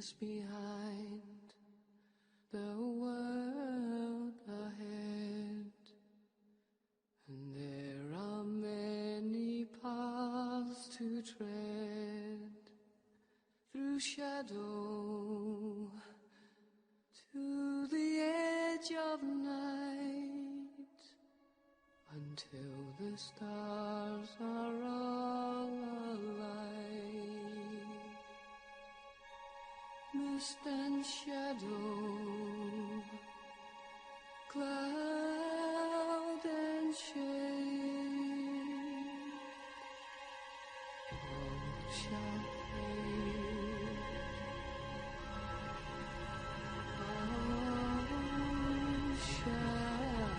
is behind, the world ahead, and there are many paths to tread through shadow to the edge of night until the stars are all And shadow, cloud and shade, all shall fade. All shall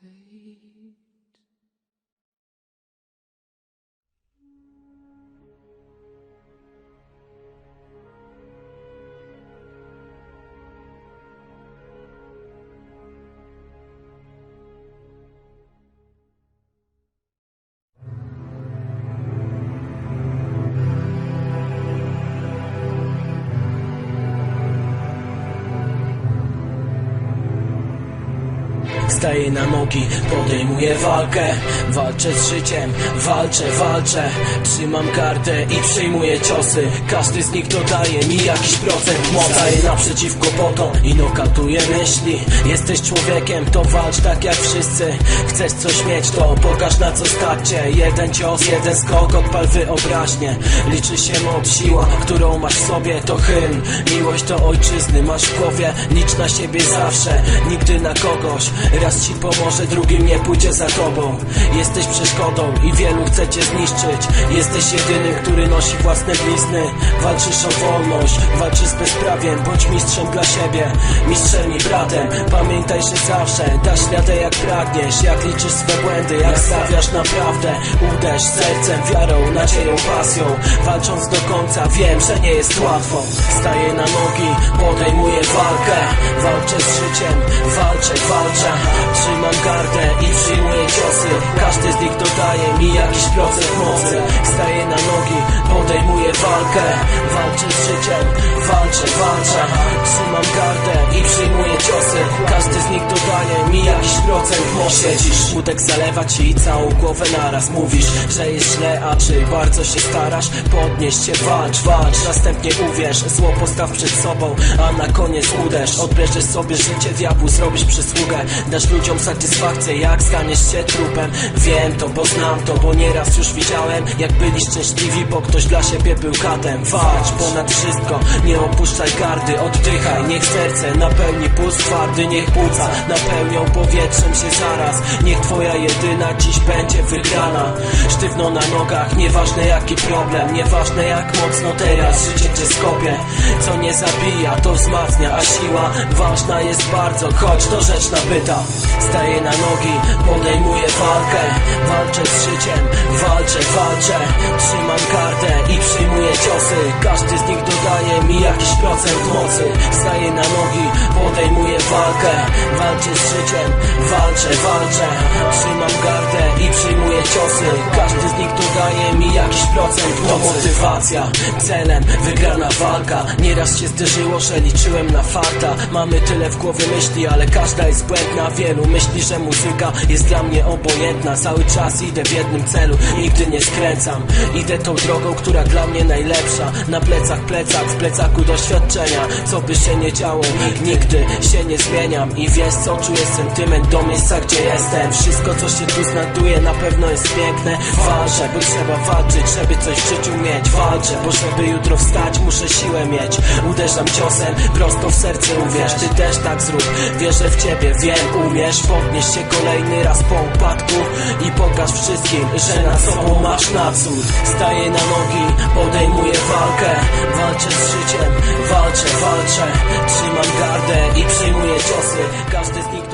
fade. Staję na nogi, podejmuję walkę. Walczę z życiem, walczę, walczę. Trzymam gardę i przyjmuję ciosy. Każdy z nich dodaje mi jakiś procent. Mocy Staję naprzeciwko potom i nokatuję myśli. Jesteś człowiekiem, to walcz tak jak wszyscy. Chcesz coś mieć, to pokaż na co stać cię. Jeden cios, jeden skok, odpal wyobraźnię. Liczy się moc, siła, którą masz w sobie To hymn, miłość do ojczyzny Masz w głowie, licz na siebie zawsze. Nigdy na kogoś Raz ci pomoże, drugim nie pójdzie za tobą. Jesteś przeszkodą i wielu chce cię zniszczyć. Jesteś jedynym, który nosi własne blizny. Walczysz o wolność, walczysz z bezprawiem. Bądź mistrzem dla siebie, mistrzem i bratem. Pamiętaj, że zawsze dasz radę jak pragniesz. Jak liczysz swe błędy, jak stawiasz naprawdę Uderz sercem, wiarą, nadzieją, pasją. Walcząc do końca, wiem, że nie jest łatwo. Staję na nogi, podejmuję walkę. Walczę z życiem, walczę, walczę Trzymam gardę i przyjmuję ciosy. Każdy z nich dodaje mi jakiś procent mocy. Staję na nogi, podejmuję walkę. Walczę z życiem, walczę, walczę. Trzymam gardę i przyjmuję ciosy. Każdy z nich dodaje mi jakiś procent mocy. Siedzisz, smutek zalewa ci całą głowę naraz. Mówisz, że jest źle, a czy bardzo się starasz? Podnieś się, walcz, walcz. Następnie uwierz, zło postaw przed sobą A na koniec uderz, odbierzesz sobie życie Diabłu zrobisz przysługę. Dasz ludziom satysfakcję, jak staniesz się trupem. Wiem to, bo znam to, bo nieraz już widziałem Jak byli szczęśliwi, bo ktoś dla siebie był katem. Walcz ponad wszystko, nie opuszczaj gardy Oddychaj, niech serce napełni puls twardy Niech płuca napełnią powietrzem się zaraz. Niech twoja jedyna dziś będzie wygrana. Sztywno na nogach, nieważne jaki problem Nieważne jak mocno teraz. Życie cię Co nie zabija, to wzmacnia, a siła ważna jest bardzo. Choć to rzecz nabyta Staję na nogi, podejmuję walkę. Walczę z życiem, walczę, walczę. Trzymam kartę i przyjmuję ciosy. Każdy z nich dodaje mi jakiś procent mocy. Staję na nogi, podejmuję walkę Walczę z życiem, walczę, walczę. Trzymam gardę i przyjmuję ciosy. Każdy z nich dodaje mi jakiś procent. To motywacja, celem wygrana walka. Nieraz się zderzyło, że liczyłem na farta. Mamy tyle w głowie myśli, ale każda jest błędna. Wielu myśli, że muzyka jest dla mnie obojętna. Cały czas idę w jednym celu, nigdy nie skręcam. Idę tą drogą, która dla mnie najlepsza. Na plecach plecak, w plecaku doświadczenia. Co by się nie działo, nigdy się nie zmieniam I wiesz co, czuję sentyment do miejsca, gdzie jestem. Wszystko co się tu znajduje na pewno jest piękne. Walczę, bo trzeba walczyć, żeby coś w życiu mieć. Walczę, bo żeby jutro wstać muszę siłę mieć. Uderzam ciosem, prosto w serce uwierz. Ty też tak zrób, wierzę w ciebie, wiem, umiesz. Podnieś się kolejny raz po upadku I pokaż wszystkim, że nad sobą masz nadzór. Staję na nogi, podejmuję walkę. Walczę z życiem, walczę, walczę. Trzymam gardę i przyjmuję ciosy. Każdy z nich